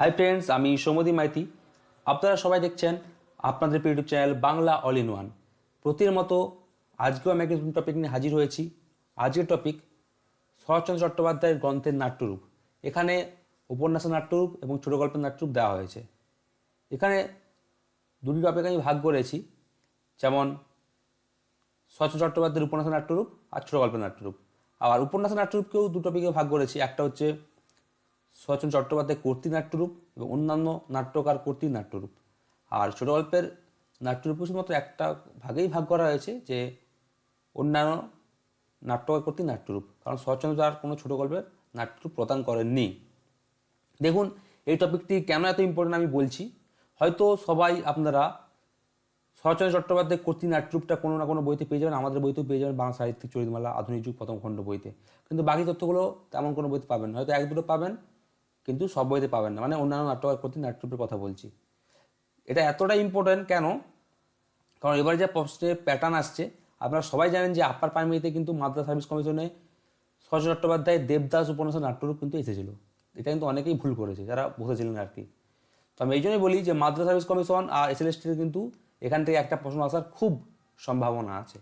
Hi friends আমি সৌমদী মাইতি। আপনারা সবাই দেখছেন আপনাদের YouTube channel Bangla all in one প্রতির মতো আজকেও আমি একটা টপিক নিয়ে হাজির হয়েছি। আজকের টপিক শরৎচন্দ্র চট্টোপাধ্যায়ের গ্রন্থের নাট্যরূপ। এখানে উপন্যাসের নাট্যরূপ এবং ছোট গল্পের নাট্যরূপ দেওয়া হয়েছে। এখানে দুটি টপিক আমি ভাগ করেছি। যেমন শরৎচন্দ্র চট্টোপাধ্যায়ের উপন্যাসের নাট্যরূপ আর ছোট গল্পের নাট্যরূপ। আবার উপন্যাসের নাট্যরূপকেও দু টপিকে ভাগ করেছি। একটা হচ্ছে শরৎচন্দ্র চট্টোপাধ্যায় কর্তৃ নাট্যরূপ এবং অন্যান্য নাট্যকার কর্তৃ নাট্যরূপ আর ছোট গল্পের নাট্যরূপ শুধুমাত্র একটা ভাগেই ভাগ করা হয়েছে যে অন্যান্য নাট্যকার কর্তৃ নাট্যরূপ কারণ শরৎচন্দ্র তার কোনো ছোট গল্পের নাট্যরূপ প্রদান করেননি। দেখুন, এই টপিকটি কেন এত ইম্পর্টেন্ট আমি বলছি? হয়তো সবাই আপনারা শরৎচন্দ্র চট্টোপাধ্যায় কর্তৃ নাট্যরূপটা কোনো না কোনো বইতে পেয়ে যাবেন, আমাদের বইতেও পেয়ে যাবেন, বাংলা সাহিত্যিক চরিতমালা, আধুনিক যুগ, প্রথম খণ্ড বইতে। কিন্তু বাকি তথ্যগুলো তেমন কোনো বইতে পাবেন হয়তো এক দুটো পাবেন কিন্তু সব বইতে পাবেন না। মানে অন্যান্য নাট্যকার কর্তৃ নাট্যরূপের কথা বলছি। এটা এতটা ইম্পর্টেন্ট কেন? কারণ এবার যে প্রশ্নের প্যাটার্ন আসছে, আপনারা সবাই জানেন যে আপার প্রাইমারিতে কিন্তু মাদ্রাস সার্ভিস কমিশনে সরজ চট্টোপাধ্যায়, দেবদাস উপন্যাসের নাট্যরূপ কিন্তু এসেছিল। এটা কিন্তু অনেকেই ভুল করেছে, যারা বসেছিলেন আর কি। তো আমি এই জন্যই বলি যে মাদ্রাস সার্ভিস কমিশন আর এসএলএসটির কিন্তু এখান থেকে একটা প্রশ্ন আসার খুব সম্ভাবনা আছে।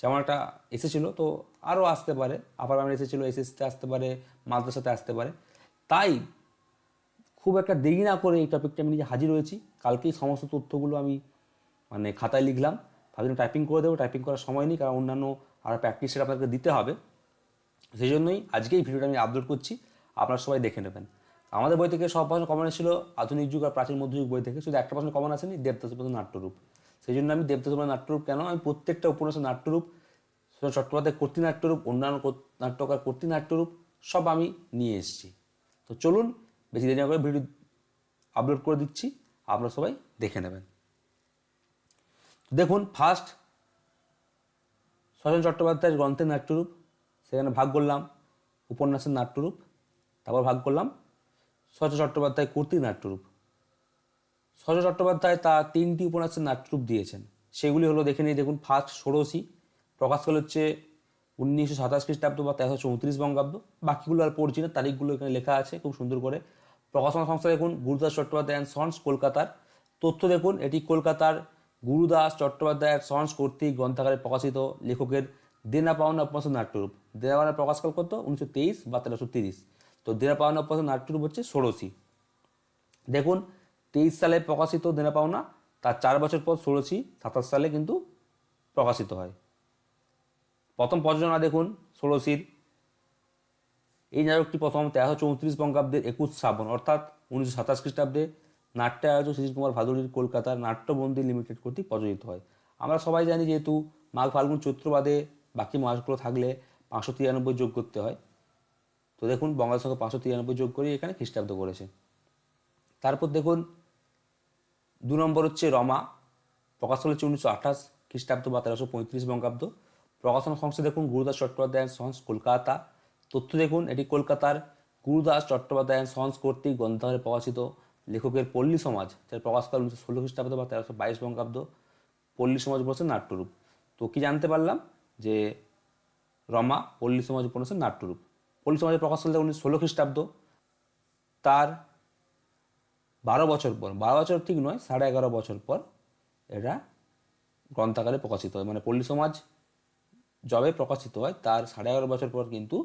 যেমন একটা এসেছিল, তো আরও আসতে পারে। আপার প্রাইমারি এসেছিল এসএসতে আসতে পারে, মাদ্রাসাতে আসতে পারে। তাই খুব একটা দেরি না করে এই টপিকটা আমি নিজে হাজির হয়েছি। কালকেই সমস্ত তথ্যগুলো আমি মানে খাতায় লিখলাম। ভাবছিলাম টাইপিং করে দেবো টাইপিং করার সময় নেই, কারণ অন্যান্য আর প্র্যাকটিসের আপনাকে দিতে হবে। সেই জন্যই আজকে এই ভিডিওটা আমি আপলোড করছি। আপনারা সবাই দেখে নেবেন। আমাদের বই থেকে সব প্রশ্ন কমন এসেছিল আধুনিক যুগ আর প্রাচীন মধ্যযুগ বই থেকে। শুধু একটা প্রশ্ন কমন আসেনি দেবদাস উপন্যাস নাট্যরূপ। সেই জন্য আমি দেবদাস উপন্যাস নাট্যরূপ কেন? আমি প্রত্যেকটা উপন্যাসের নাট্যরূপ চট্টোপাধ্যায় কর্তৃ নাট্যরূপ অন্যান্য নাট্যকার কর্তৃ নাট্যরূপ সব আমি নিয়ে এসেছি। তো চলুন, বেশি দেরি না করে ভিডিও আপলোড করে দিচ্ছি, আপনারা সবাই দেখে নেবেন। দেখুন ফার্স্ট সজন চট্টোপাধ্যায়ের গ্রন্থের নাট্যরূপ, সেখানে ভাগ করলাম উপন্যাসের নাট্যরূপ, তারপর ভাগ করলাম সচ চট্টোপাধ্যায় কর্তৃ নাট্যরূপ। সচ চট্টোপাধ্যায় তা তিনটি উপন্যাসের নাট্যরূপ দিয়েছেন। সেগুলি হলো, দেখে নিয়ে দেখুন ফার্স্ট ষোড়শী প্রকাশকাল হচ্ছে উনিশশো সাতাশ খ্রিস্টাব্দ বা তেরোশো চৌত্রিশ বঙ্গাব্দ। বাকিগুলো আর পড়ছি না, তারিখগুলো এখানে লেখা আছে, খুব সুন্দর করে। প্রকাশনা সংস্থা দেখুন, গুরুদাস চট্টোপাধ্যায় অ্যান্ড সন্স কলকাতার। তথ্য দেখুন, এটি কলকাতার গুরুদাস চট্টোপাধ্যায় সন্স কর্তৃক গ্রন্থাগারে প্রকাশিত লেখকের দেনা পাওনা উপন্যাসের নাট্যরূপ। দেনা পাওনা প্রকাশকাল কত? উনিশশো তেইশ বা তেরোশো তিরিশ। তো দেনা পাওনা উপন্যাসের নাট্যরূপ হচ্ছে ষোড়শী। দেখুন, তেইশ সালে প্রকাশিত দেনা পাওনা, তার চার বছর পর ষোড়শী, সাতাশ সালে কিন্তু প্রকাশিত হয়। প্রথম প্রযোজনা দেখুন ষোড়শীর এই নাটকটি প্রথম তেরোশো চৌত্রিশ বঙ্গাব্দের একুশ শ্রাবণ, অর্থাৎ উনিশশো সাতাশ খ্রিস্টাব্দে নাট্য আয়োজক শিশির কুমার ভাদুরীর কলকাতার নাট্যবন্দি লিমিটেড কর্তৃক প্রযোজিত হয়। আমরা সবাই জানি যেহেতু মাঘ ফাল্গুন চৈত্রবাদে বাকি মাসগুলো থাকলে পাঁচশো তিরানব্বই যোগ করতে হয়। তো দেখুন, বঙ্গাল সঙ্গে পাঁচশো তিরানব্বই যোগ করে এখানে খ্রিস্টাব্দ করেছে। তারপর দেখুন, দু নম্বর হচ্ছে রমা, প্রকাশ হচ্ছে উনিশশো আঠাশ খ্রিস্টাব্দ বা তেরোশো পঁয়ত্রিশ বঙ্গাব্দ। প্রকাশনা সংস্থা দেখুন, গুরুদাস চট্টোপাধ্যায় সন্স কলকাতা। তথ্য দেখুন, এটি কলকাতার গুরুদাস চট্টোপাধ্যায় সন্স কর্তৃক গ্রন্থাগারে প্রকাশিত। লেখকের পল্লী সমাজ, যার প্রকাশকাল উনিশশো ষোলো খ্রিস্টাব্দ বা তেরোশো বাইশ বঙ্গাব্দ, পল্লী সমাজ উপন্যাসের নাট্যরূপ। তো কি জানতে পারলাম? যে রমা পল্লী সমাজ উপন্যাসের নাট্যরূপ। পল্লী সমাজের প্রকাশ প্রকাশকাল উনিশশো ষোলো খ্রিস্টাব্দ, তার বারো বছর পর, বারো বছর ঠিক নয়, সাড়ে এগারো বছর পর এটা গ্রন্থাগারে প্রকাশিত হয়। মানে পল্লী সমাজ জবে প্রকাশিত হয়, তার সাড়ে এগারো বছর পর কিন্তু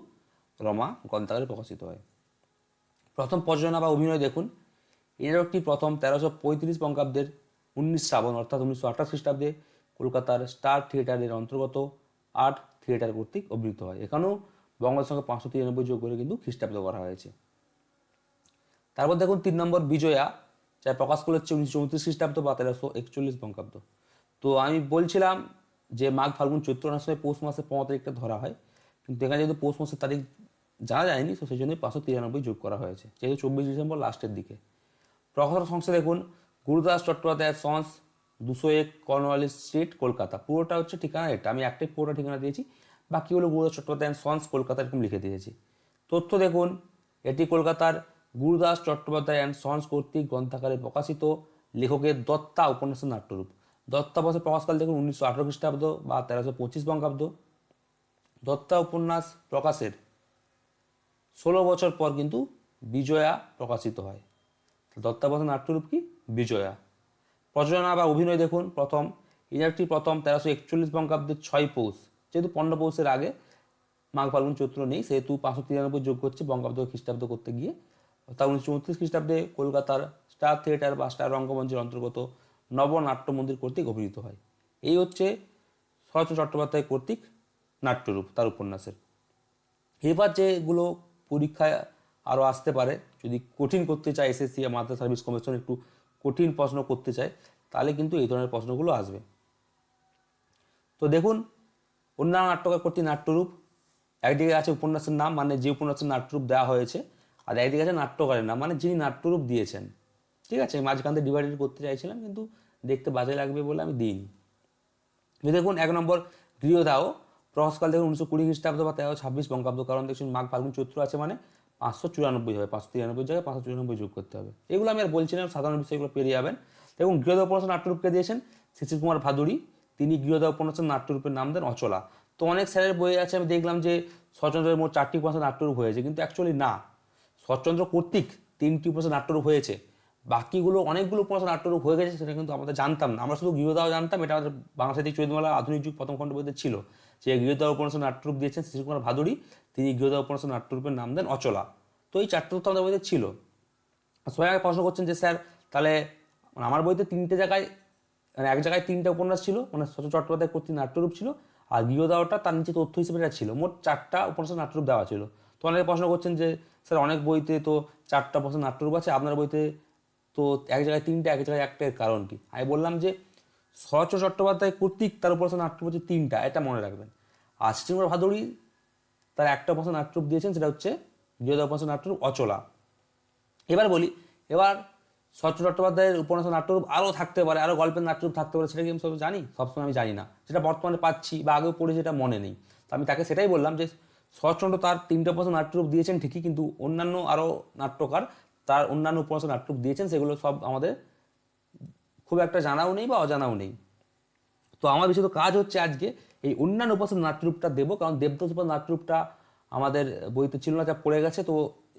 রমা গ্রন্থাগারে প্রকাশিত হয়। প্রথম প্রযোজনা বা অভিনয় দেখুন। এই নাটকটি প্রথম তেরোশো পঁয়ত্রিশ বঙ্গাব্দের উনিশ শ্রাবণ, অর্থাৎ উনিশশো আঠাশ খ্রিস্টাব্দে কলকাতার স্টার থিয়েটারের অন্তর্গত আর্ট থিয়েটার কর্তৃক অভিনীত হয়। এখানেও বঙ্গের সঙ্গে পাঁচশো তিরানব্বই যোগ করে কিন্তু খ্রিস্টাব্দ করা হয়েছে। তারপর দেখুন তিন নম্বর বিজয়া, যা প্রকাশ করে হচ্ছে উনিশশো চৌত্রিশ খ্রিস্টাব্দ বা তেরোশো একচল্লিশ বঙ্গাব্দ। তো আমি বলছিলাম যে মাঘ ফাল্গুন চৈত্র মাসের সময় পৌষ মাসে পনেরো তারিখটা ধরা হয়। কিন্তু এখানে যেহেতু পৌষ মাসের তারিখ জানা যায়নি, তো সেই জন্যই পাঁচশো তিরানব্বই যোগ করা হয়েছে, যেহেতু চব্বিশ ডিসেম্বর লাস্টের দিকে। প্রকাশনা সংস্থা দেখুন, গুরুদাস চট্টোপাধ্যায় সন্স দুশো এক কর্নওয়ালিস স্ট্রিট, কলকাতা। পুরোটা হচ্ছে ঠিকানা এটা। আমি একটাই পুরোটা ঠিকানা দিয়েছি, বাকি হলো গুরুদাস চট্টোপাধ্যায় সন্স কলকাতা এরকম লিখে দিয়েছি। তথ্য দেখুন, এটি কলকাতার গুরুদাস চট্টোপাধ্যায় অ্যান্ড সন্স কর্তৃক গ্রন্থাগারে প্রকাশিত লেখকের দত্তা উপন্যাসের নাট্যরূপ। দত্তা বছর প্রকাশকাল দেখুন উনিশশো আঠারো খ্রিস্টাব্দ বা তেরোশো পঁচিশ বঙ্গাব্দ। দত্তা উপন্যাস প্রকাশের ষোলো বছর পর কিন্তু বিজয়া প্রকাশিত হয়। দত্তাবধ নাট্যরূপ কি? বিজয়া। প্রযোজনা বা অভিনয় দেখুন, প্রথম। ইনারটি প্রথম তেরোশো একচল্লিশ বঙ্গাব্দের ছয় পৌষ। যেহেতু পনেরো পৌষের আগে মাঘ ফাল্গুন চৈত্র নেই, সেহেতু পাঁচশো তিরানব্বই যোগ করছে বঙ্গাব্দ খ্রিস্টাব্দ করতে গিয়ে। অর্থাৎ উনিশশো চৌত্রিশ খ্রিস্টাব্দে কলকাতার স্টার থিয়েটার বা স্টার রঙ্গমঞ্চের অন্তর্গত নবনাট্য মন্দির কর্তৃক অভিনীত হয়। এই হচ্ছে শরৎচন্দ্র চট্টোপাধ্যায় কর্তৃক নাট্যরূপ, তার উপন্যাসের। এবার যেগুলো পরীক্ষায় আরও আসতে পারে, যদি কঠিন করতে চায় এসএসসি বা মাদ্রাস সার্ভিস কমিশন একটু কঠিন প্রশ্ন করতে চায়, তাহলে কিন্তু এই ধরনের প্রশ্নগুলো আসবে। তো দেখুন, অন্যান্য নাট্যকার কর্তৃক নাট্যরূপ, একদিকে আছে উপন্যাসের নাম মানে যে উপন্যাসের নাট্যরূপ দেওয়া হয়েছে, আর একদিকে আছে নাট্যকারের নাম মানে যিনি নাট্যরূপ দিয়েছেন। ঠিক আছে, মাঝখান থেকে ডিভাইডেড করতে চাইছিলাম, কিন্তু দেখতে বাজে লাগবে বলে আমি দিইনি। দেখুন, এক নম্বর গৃহদাহ প্রহসকাল দেখুন, উনিশশো কুড়ি খ্রিস্টাব্দ বা তেরো ছাব্বিশ বঙ্গাব্দ, কারণ দেখছেন মাঘ ফাল্গুন চৈত্র আছে মানে পাঁচশো চুরানব্বই হবে, পাঁচশো তিরানব্বই জায়গায় পাঁচশো চুরানব্বই যোগ করতে হবে। এগুলো আমি আর বলছিলাম সাধারণ বিষয়গুলো পেরিয়ে যাবেন। দেখুন গৃহদাহ উপন্যাস নাট্যরূপকে দিয়েছেন শিশির কুমার ভাদুরী। তিনি গৃহদাহ উপন্যাসের নাট্যরূপের নাম দেন অচলা। তো অনেক স্যারের বই আছে, আমি দেখলাম যে শরৎচন্দ্রের মোট চারটি উপন্যাসের নাট্যরূপ হয়েছে, কিন্তু অ্যাকচুয়ালি না। শরৎচন্দ্র কর্তৃক তিনটি উপন্যাসের নাট্যরূপ হয়েছে। বাকিগুলো অনেকগুলো উপন্যাস নাট্যরূপ হয়ে গেছে, সেটা কিন্তু আমরা জানতাম না। আমরা শুধু গৃহদাহ জানতাম, এটা আমাদের বাংলা সাহিত্যিক চৈতন্যমালা আধুনিক যুগ প্রথম খণ্ড বইতে ছিল। যে গৃহদাহ উপন্যাসের নাট্যরূপ দিয়েছেন শিশু কুমার ভাদুরী, তিনি গৃহদাহ উপন্যাসের নাট্যরূপের নাম দেন অচলা। তো এই চারটে তথ্য আমাদের বইতে ছিল। সবাই আগে প্রশ্ন করছেন যে, স্যার, তাহলে মানে আমার বইতে তিনটে জায়গায় মানে এক জায়গায় তিনটা উপন্যাস ছিল মানে শচীন চট্টোপাধ্যায় কর্তৃক নাট্যরূপ ছিল, আর গৃহদাহটা তার নিচে তথ্য হিসেবে এটা ছিল। মোট চারটা উপন্যাসের নাট্যরূপ দেওয়া ছিল। তো অনেকে প্রশ্ন করছেন যে, স্যার, অনেক বইতে তো চারটা উপন্যাসের নাট্যরূপ আছে, আপনার বইতে তো এক জায়গায় তিনটা, এক জায়গায় একটা কারণ কি? আমি বললাম যে শরৎচন্দ্র চট্টোপাধ্যায় কর্তৃক তার উপন্যাসের নাট্যরূপ হচ্ছে তিনটা, এটা মনে রাখবেন। আর শ্রীকুমার ভাদুরী তার একটা উপন্যাসের নাট্যরূপ দিয়েছেন, সেটা হচ্ছে গৃহদাহ উপন্যাসের নাট্যরূপ অচলা। এবার বলি, এবার শরৎচন্দ্র চট্টোপাধ্যায়ের উপন্যাস নাট্যরূপ আরও থাকতে পারে, আরও গল্পের নাট্যরূপ থাকতে পারে, সেটা কি আমি সব জানি? সবসময় আমি জানি না। সেটা বর্তমানে পাচ্ছি বা আগেও পড়েছি সেটা মনে নেই। তো আমি তাকে সেটাই বললাম যে শরৎচন্দ্র তার তিনটে উপন্যাস নাট্যরূপ দিয়েছেন ঠিকই, কিন্তু অন্যান্য আরও নাট্যকার তার অন্যান্য উপন্যাস নাট্যরূপ দিয়েছেন, সেগুলো সব আমাদের খুব একটা জানাও নেই বা অজানাও নেই। তো আমার বিশেষ কাজ হচ্ছে আজকে এই অন্যান্য উপাসের নাট্যরূপটা দেবো, কারণ দেবদাস উপাস নাট্যরূপটা আমাদের বইতে ছিল না, যা পড়ে গেছে। তো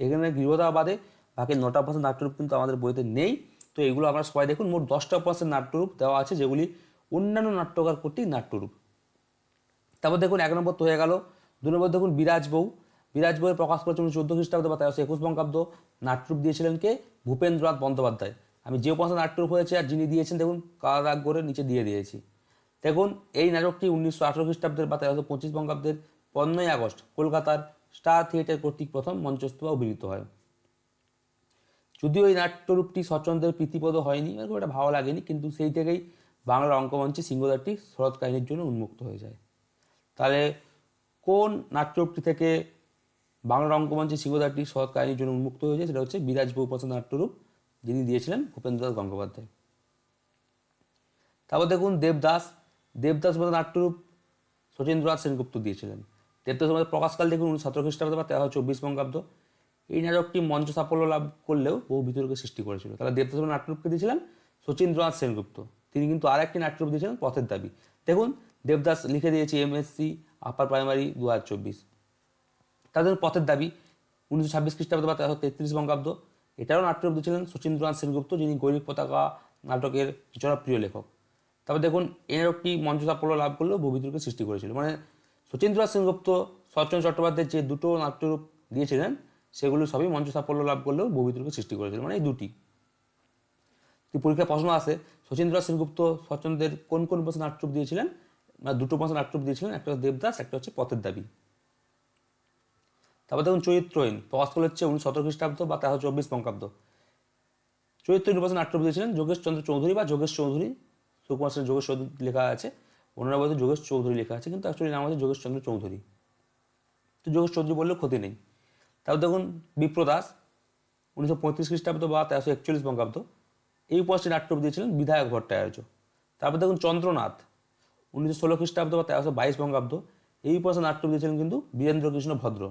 এখানে গৃহদা বাদে বাকি নটা উপাসের নাট্যরূপ কিন্তু আমাদের বইতে নেই। তো এগুলো আপনারা সবাই দেখুন, মোট দশটা উপাসের নাট্যরূপ দেওয়া আছে, যেগুলি অন্যান্য নাট্যকার কর্তৃক নাট্যরূপ। তারপর দেখুন, এক নম্বর তো হয়ে গেল। দু নম্বর দেখুন, বিরাজ বউ। বিরাজ বউয়ের প্রকাশ করেছে উনি চোদ্দ খ্রিস্টাব্দ বা তেরোশো একুশ বঙ্গাব্দ নাট্যরূপ দিয়েছিলেন কে? ভূপেন্দ্রনাথ বন্দ্যোপাধ্যায়। আমি যে উপাসনা নাট্যরূপ হয়েছে আর যিনি দিয়েছেন, দেখুন কালা দাগ করে নিচে দিয়ে দিয়েছি। দেখুন, এই নাটকটি উনিশশো আঠারো খ্রিস্টাব্দের বা তেরোশো পঁচিশ বঙ্গাব্দের পনেরোই আগস্ট কলকাতার স্টার থিয়েটার কর্তৃক প্রথম মঞ্চস্থ বা অভিনীত হয়। যদিও এই নাট্যরূপটি স্বচ্ছন্দের প্রীতিপদ হয়নি খুব একটা ভালো লাগেনি, কিন্তু সেই থেকেই বাংলার অঙ্কমঞ্চে সিংহদারটি শরৎ কাহিনীর জন্য উন্মুক্ত হয়ে যায়। তাহলে কোন নাট্যরূপটি থেকে বাংলার অঙ্কমঞ্চে সিংহদারটি শরৎ কাহিনীর জন্য উন্মুক্ত হয়েছে, সেটা হচ্ছে বিরাজ বহুপথ নাট্যরূপ যিনি দিয়েছিলেন ভূপেন্দ্রনাথ গঙ্গোপাধ্যায়। তারপর দেখুন দেবদাস দেবদাস বলে নাট্যরূপ সচেন্দ্রনাথ সেনগুপ্ত দিয়েছিলেন। দেবদাস আমাদের প্রকাশকাল দেখুন উনিশ সতেরো খ্রিস্টাব্দ বা তেরো চব্বিশ বঙ্গাব্দ। এই নাটকটি মঞ্চ সাফল্য লাভ করলেও বহু বিতর্কের সৃষ্টি করেছিল। তাহলে দেবদাস বলে নাট্যরূপকে দিয়েছিলেন সচেন্দ্রনাথ সেনগুপ্ত। তিনি কিন্তু আর একটি নাট্যরূপ দিয়েছিলেন পথের দাবি। দেখুন দেবদাস লিখে দিয়েছি এমএসসি আপার প্রাইমারি দু হাজার চব্বিশ। তাদের পথের দাবি। উনিশশো ছাব্বিশ খ্রিস্টাব্দ বা তেরোশো তেত্রিশ বঙ্গাব্দ। এটারও নাট্যরূপ দিয়েছিলেন সচিন্দ্রনাথ সেনগুপ্ত, যিনি গৈরিক পতাকা নাটকের জনপ্রিয় লেখক। তারপর দেখুন, এর একটি মঞ্চ সাফল্য লাভ করলেও বহুবিতর্কের সৃষ্টি করেছিল। মানে সচিন্দ্রনাথ সেনগুপ্ত, শরৎচন্দ্র চট্টোপাধ্যায়ের যে দুটো নাট্যরূপ দিয়েছিলেন, সেগুলো সবই মঞ্চ সাফল্য লাভ করলেও বহুবিতর্কের সৃষ্টি করেছিল। মানে এই দুটি। যদি পরীক্ষায় প্রশ্ন আসে সচিন্দ্রনাথ সেনগুপ্ত শরৎচন্দ্রের কোন কোন বছর নাট্যরূপ দিয়েছিলেন? মানে দুটো বছর নাট্যরূপ দিয়েছিলেন? একটা হচ্ছে দেবদাস, একটা হচ্ছে পথের দাবি। তারপর দেখুন চরিত্রহীন প্রকাশ করে হচ্ছে উনিশ সতেরো খ্রিস্টাব্দ বা তেরো চব্বিশ বঙ্গাব্দ। চরিত্রহীন নির্বাচন নাট্যরূপ দিয়েছিলেন যোগেশ চন্দ্র চৌধুরী বা যোগেশ চৌধুরী। সুকুমার সেন যোগেশ চৌধুরী লেখা আছে। ওনারা বলতে যোগেশ চৌধুরী লেখা আছে। কিন্তু অ্যাকচুয়ালি নাম হচ্ছে যোগেশ চন্দ্র চৌধুরী। তো যোগেশ চৌধুরী বললেও ক্ষতি নেই। তারপর দেখুন বিপ্রদাস উনিশশো পঁয়ত্রিশ খ্রিস্টাব্দ বা তেরোশো একচল্লিশ বঙ্গাব্দ। এই উপন্যাসটি নাট্যরূপ দিয়েছিলেন বিধায়ক ভট্টাচার্য। তারপর দেখুন চন্দ্রনাথ, উনিশশো ষোলো খ্রিস্টাব্দ বা তেরোশো বাইশ বঙ্গাব্দ। এই উপন্যাসে নাট্যরূপ দিয়েছিলেন কিন্তু বীরেন্দ্র কৃষ্ণ ভদ্র।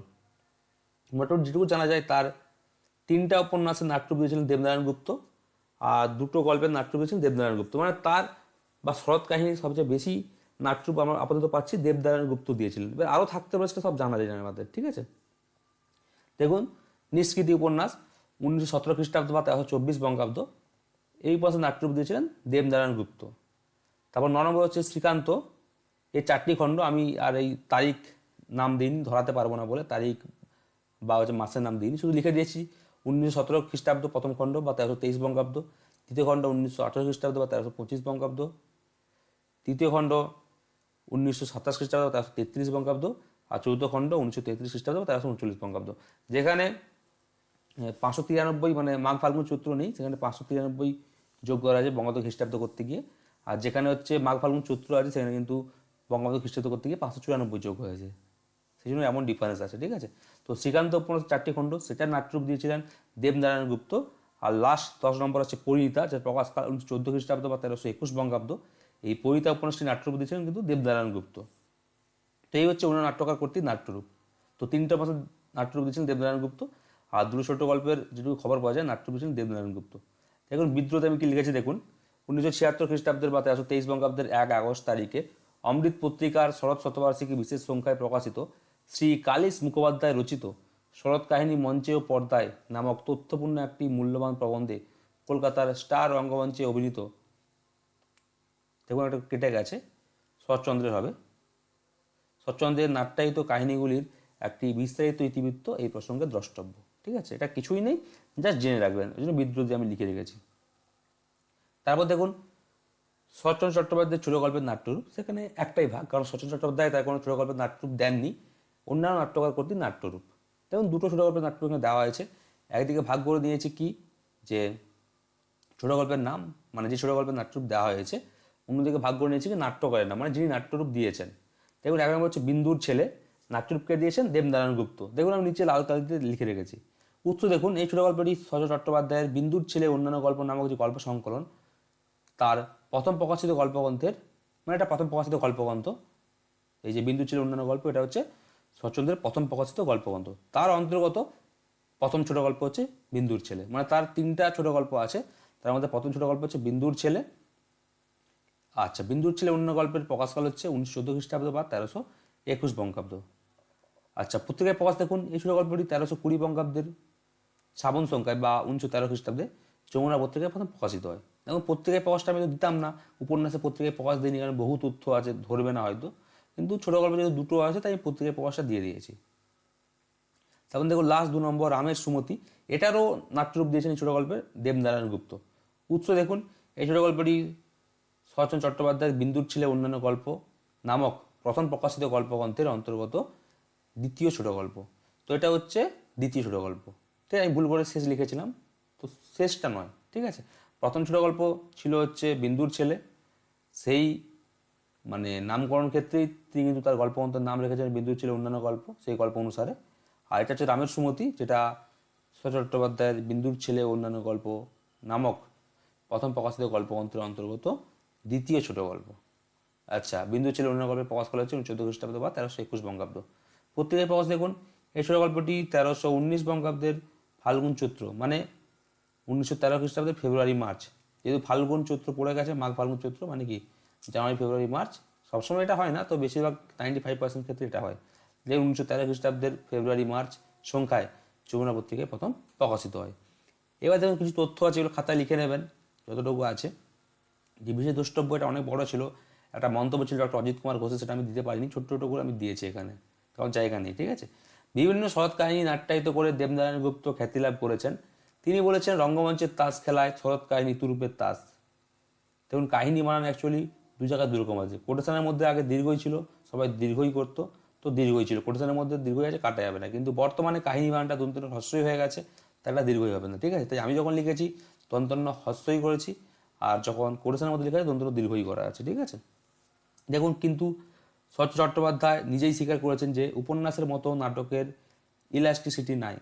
মোটামুটি যেটুকু জানা যায় তার তিনটা উপন্যাসের নাট্যরূপ দিয়েছিলেন দেবনারায়ণ গুপ্ত আর দুটো গল্পের নাট্য দিয়েছিলেন দেবনারায়ণ গুপ্ত। মানে তার বা শরৎ কাহিনী সবচেয়ে বেশি নাট্যরূপ আমরা আপাতত পাচ্ছি দেবনারায়ণ গুপ্ত দিয়েছিলেন। এবার আরও থাকতে পারে সেটা সব জানা যায় আমাদের ঠিক আছে? দেখুন, নিষ্কৃতি উপন্যাস, উনিশশো সতেরো খ্রিস্টাব্দ বা তেরোশো চব্বিশ বঙ্গাব্দ। এই পাশে নাট্যরূপ দিয়েছিলেন দেবনারায়ণ গুপ্ত। তারপর ন নম্বর হচ্ছে শ্রীকান্ত। এই চারটি খণ্ড আমি আর এই তারিখ নাম দিন ধরাতে পারব না বলে, তারিখ বা হচ্ছে মাসের নাম দিইনি, শুধু লিখে দিয়েছি, উনিশশো সতেরো খ্রিস্টাব্দ প্রথম খণ্ড বা তেরোশো তেইশ বঙ্গাব্দ তৃতীয় খণ্ড উনিশশো আঠারো খ্রিস্টাব্দ বা তেরোশো পঁচিশ বঙ্গাব্দ, তৃতীয় খণ্ড উনিশশো সাতাশ খ্রিস্টাব্দ বা তেরোশো তেত্রিশ বঙ্গাব্দ, আর চৌদ্দ খণ্ড উনিশশো তেত্রিশ খ্রিস্টাব্দ বা তেরোশো উনচল্লিশ বঙ্গাব্দ। যেখানে পাঁচশো তিরানব্বই মানে মাঘ ফাল্গুন চৈত্র নেই, সেখানে পাঁচশো তিরানব্বই যোগ করা আছে বঙ্গাব্দ খ্রিস্টাব্দ করতে গিয়ে, আর যেখানে হচ্ছে মাঘ ফাল্গুন চৈত্র আছে, সেখানে কিন্তু বঙ্গাব্দ খ্রিস্টাব্দ করতে গিয়ে পাঁচশো চুরানব্বই যোগ হয়েছে। জন্য এমন ডিফারেন্স আছে, ঠিক আছে? তো শ্রীকান্ত উপন্যাস চারটি খণ্ড, সেটা নাট্যরূপ দিয়েছিলেন দেবনারায়ণ গুপ্ত। আর লাস্ট দশ নম্বর আছে পরিণীতা যেটা প্রকাশকাল উনিশশো চোদ্দ খ্রিস্টাব্দ বা তেরোশো একুশ বঙ্গাব্দ। এই পরিণীতা উপন্যাসটি নাট্যরূপ দিয়েছিলেন কিন্তু দেবনারায়ণ গুপ্ত। তো এই হচ্ছে ওনার নাট্যকার কর্তৃক নাট্যরূপ। তো তিনটা মাসে নাট্যরূপ দিয়েছিলেন দেবনারায়ণ গুপ্ত। আর দুটো ছোট গল্পের যেটুকু খবর পাওয়া যায়, নাট্যরূপ দিয়েছিলেন দেবনারায়ণ গুপ্ত। দেখুন, বিদ্রোহতে আমি কি লিখেছি দেখুন? উনিশশো ছিয়াত্তর খ্রিস্টাব্দের বা তেরোশো তেইশ বঙ্গাব্দের এক আগস্ট তারিখে অমৃত পত্রিকার শরৎ শতবার্ষিকী বিশেষ সংখ্যায় প্রকাশিত শ্রী কালিস মুখোপাধ্যায় রচিত শরৎ কাহিনী মঞ্চে ও পর্দায় নামক তথ্যপূর্ণ একটি মূল্যবান প্রবন্ধে কলকাতার স্টার রঙ্গমঞ্চে অভিনীত। দেখুন একটা কেটে গেছে। শরৎচন্দ্রের হবে। শরৎচন্দ্রের নাট্যায়িত কাহিনীগুলির একটি বিস্তারিত ইতিবৃত্ত এই প্রসঙ্গে দ্রষ্টব্য। ঠিক আছে? এটা কিছুই নেই, জাস্ট জেনে রাখবেন। ওই জন্য বিদ্রোহী আমি লিখে রেখেছি। তারপর দেখুন, শরৎচন্দ্র চট্টোপাধ্যায়ের ছোট গল্পের নাট্যরূপ। সেখানে একটাই ভাগ, কারণ শরৎচন্দ্র চট্টোপাধ্যায় তার কোনো ছোট গল্পের নাট্যরূপ দেননি। অন্যান্য নাট্যকার কর্তৃক নাট্যরূপ। দেখুন, দুটো ছোটো গল্পের নাট্যরূপ এখানে দেওয়া হয়েছে। একদিকে ভাগ করে দিয়েছে কি? যে ছোটো গল্পের নাম মানে যে ছোট গল্পের নাট্যরূপ দেওয়া হয়েছে, অন্যদিকে ভাগ করে নিয়েছে কি? নাট্যকারের নাম মানে যিনি নাট্যরূপ দিয়েছেন। দেখুন, এক নম্বর হচ্ছে বিন্দুর ছেলে, নাট্যরূপকে দিয়েছেন দেবনারায়ণ গুপ্ত। দেখুন, আমি নিচে লাল কালিতে লিখে রেখেছি। উৎস দেখুন, এই ছোট গল্পটি সজ চট্টোপাধ্যায়ের বিন্দুর ছেলে অন্যান্য গল্প নামক যে গল্প সংকলন, তার প্রথম প্রকাশিত গল্পগ্রন্থের মানে এটা প্রথম প্রকাশিত গল্পগ্রন্থ। এই যে বিন্দু ছিল অন্যান্য গল্প, এটা হচ্ছে শরৎচন্দ্রের প্রথম প্রকাশিত গল্পগ্রন্থ তার অন্তর্গত প্রথম ছোট গল্প হচ্ছে বিন্দুর ছেলে। মানে তার তিনটা ছোট গল্প আছে। তার মধ্যে প্রথম ছোট গল্প হচ্ছে বিন্দুর ছেলে। আচ্ছা বিন্দুর ছেলে অন্য গল্পের প্রকাশকাল হচ্ছে উনিশশো চোদ্দ খ্রিস্টাব্দ বা তেরোশো একুশ বঙ্গাব্দ। আচ্ছা পত্রিকায় প্রকাশ দেখুন, এই ছোট গল্পটি তেরোশো কুড়ি বঙ্গাব্দের শ্রাবণ সংখ্যায় বা উনিশশো তেরো খ্রিস্টাব্দে যমুনা পত্রিকায় প্রথম প্রকাশিত হয়। এখন পত্রিকায় প্রকাশটা আমি তো দিতাম না। উপন্যাসে পত্রিকায় প্রকাশ দিইনি, কারণ বহু তথ্য আছে, ধরবে না হয়তো। কিন্তু ছোট গল্প যেহেতু দুটো আছে, তাই পত্রিকায় প্রকাশটা দিয়ে দিয়েছি। তখন দেখো লাস্ট দু নম্বর, রামের সুমতি। এটারও নাট্যরূপ দিয়েছেন ছোট গল্পের দেবনারায়ণ গুপ্ত। উৎস দেখুন, এই ছোট গল্পটি শরৎচন্দ্র চট্টোপাধ্যায়ের বিন্দুর ছেলে অন্যান্য গল্প নামক প্রথম প্রকাশিত গল্পগ্রন্থের অন্তর্গত দ্বিতীয় ছোট গল্প তো এটা হচ্ছে দ্বিতীয় ছোট গল্প ঠিক আছে, আমি ভুল করে শেষ লিখেছিলাম। তো শেষটা নয়, ঠিক আছে? প্রথম ছোট গল্প ছিল হচ্ছে বিন্দুর ছেলে। সেই মানে নামকরণ ক্ষেত্রেই তিনি কিন্তু তার গল্প গল্পগ্রন্থের নাম রেখেছেন বিন্দুর ছেলে অন্যান্য গল্প, সেই গল্প অনুসারে। আর এটা হচ্ছে রামের সুমতি, যেটা চট্টোপাধ্যায়ের বিন্দুর ছেলে অন্যান্য গল্প নামক প্রথম প্রকাশিত গল্পগ্রন্থের অন্তর্গত দ্বিতীয় ছোট গল্প। আচ্ছা বিন্দু ছেলে অন্য গল্পের প্রকাশ করা হচ্ছে চোদ্দ খ্রিস্টাব্দ বা তেরোশো একুশ বঙ্গাব্দ। পত্রিকায় প্রকাশ দেখুন, এই ছোট গল্পটি তেরোশো উনিশ বঙ্গাব্দের ফাল্গুন চৈত্র মানে উনিশশো তেরো খ্রিস্টাব্দের ফেব্রুয়ারি, মার্চ। যেহেতু ফাল্গুন চৈত্র পড়ে গেছে, মাঘ ফাল্গুন চৈত্র মানে কি? জানুয়ারি, ফেব্রুয়ারি, মার্চ, সবসময় এটা হয় না, তো বেশিরভাগ নাইনটি ফাইভ পার্সেন্ট ক্ষেত্রে এটা হয়। যে উনিশশো তেরো খ্রিস্টাব্দের ফেব্রুয়ারি, মার্চ সংখ্যায় যমুনা পত্রিকায় প্রথম প্রকাশিত হয়। এবার দেখুন কিছু তথ্য আছে, এগুলো খাতায় লিখে নেবেন, যতটুকু আছে। যে বিশেষ দ্রষ্টব্য এটা অনেক বড় ছিল, একটা মন্তব্য ছিল ডক্টর অজিত কুমার ঘোষের, সেটা আমি দিতে পারিনি ছোট্ট ছোটো করে আমি দিয়েছি এখানে, কারণ জায়গা নেই, ঠিক আছে? বিভিন্ন শরৎ কাহিনী নাট্যায়িত করে দেবনারায়ণ গুপ্ত খ্যাতি লাভ করেছেন। তিনি বলেছেন, রঙ্গমঞ্চের তাস খেলায় শরৎ কাহিনী তুরুপের তাস। দেখুন কাহিনী বানানো অ্যাকচুয়ালি দু জায়গায় দুরকম আছে। কোটেশনের মধ্যে আগে দীর্ঘই ছিল, সবাই দীর্ঘই করতো, তো দীর্ঘই ছিল। কোটেশনের মধ্যে দীর্ঘই আছে কাটা যাবে না। কিন্তু বর্তমানে কাহিনী বানানটা দন্তন্য হস্যই হয়ে গেছে একটা দীর্ঘই হবে না, ঠিক আছে? তাই আমি যখন লিখেছি দন্তন্য হস্যই করেছি, আর যখন কোটেশনের মধ্যে লেখা আছে দীর্ঘই করা আছে, ঠিক আছে? দেখুন, কিন্তু সচ চট্টোপাধ্যায় নিজেই স্বীকার করেছেন যে উপন্যাসের মতো নাটকের ইলাস্টিসিটি নাই।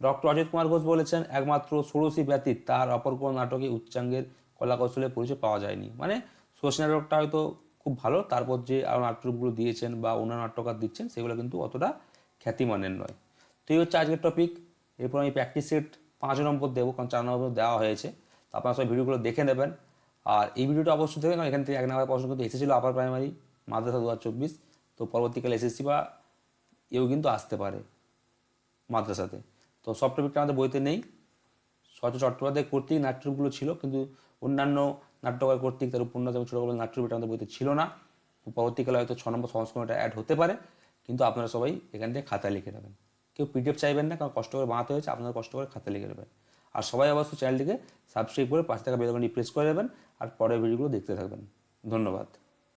ডক্টর অজিত কুমার ঘোষ বলেছেন, একমাত্র ষোড়শী ব্যতীত তার অপর কোনো নাটকে উচ্চাঙ্গের কলা কৌশলের পরিচয় পাওয়া যায়নি। মানে ষোড়শী নাটকটা হয়তো খুব ভালো, তারপর যে আরও নাটকগুলো দিয়েছেন বা অন্যান্য নাট্যকার দিচ্ছেন, সেগুলো কিন্তু অতটা খ্যাতিমানের নয়। তো এই হচ্ছে আজকের টপিক এরপর আমি প্র্যাকটিস সেট পাঁচ নম্বর দেবো, কারণ চার নম্বর দেওয়া হয়েছে। তো আপনারা সবাই ভিডিওগুলো দেখে নেবেন। আর এই ভিডিওটা অবশ্যই দেখবেন এখান থেকে এক নম্বর প্রশ্ন কিন্তু এসেছিল আপার প্রাইমারি মাদ্রাসা দু হাজার চব্বিশ। তো পরবর্তীকালে এসএসসি বা এও কিন্তু আসতে পারে মাদ্রাসাতে। তো সব টপিকটা আমাদের বইতে নেই। সচ চট্টোপাধ্যায় কর্তৃক নাট্যরূপগুলো ছিল, কিন্তু অন্যান্য নাট্যকার কর্তৃক তার উপন্যাস এবং ছোটগল্পের নাট্যরূপ এটা আমাদের বইতে ছিল না। পরবর্তীকালে হয়তো ছ নম্বর সংস্করণটা অ্যাড হতে পারে, কিন্তু আপনারা সবাই এখান থেকে খাতা লিখে নেবেন। কেউ পিডিএফ চাইবেন না, কারণ কষ্ট করে বানাতে হয়েছে, আপনারা কষ্ট করে খাতায় লিখে নেবেন। আর সবাই অবশ্যই চ্যানেলটিকে সাবস্ক্রাইব করে পাঁচ টাকা বেলকনটি প্রেস করে দেবেন আর পরের ভিডিওগুলো দেখতে থাকবেন। ধন্যবাদ।